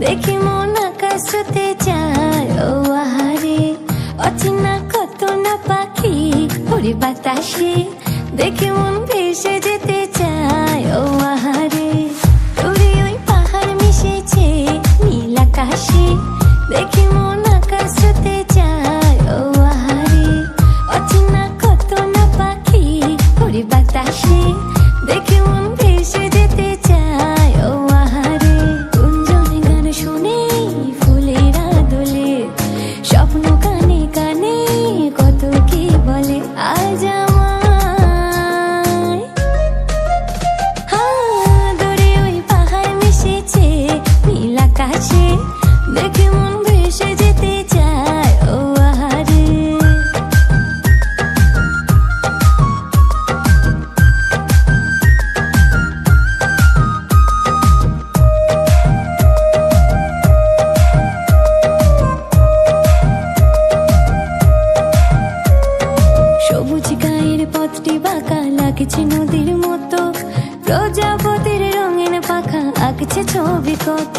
দেখি মন আকাশ যায় ও আহারে। অচেনা কত না পাখি ওরে বাতাসে। দেখি মন machine. Making আঁকছে নদীর মতো। প্রজাপতির রঙিন পাখা আঁকছে ছবি কত।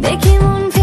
They came on. For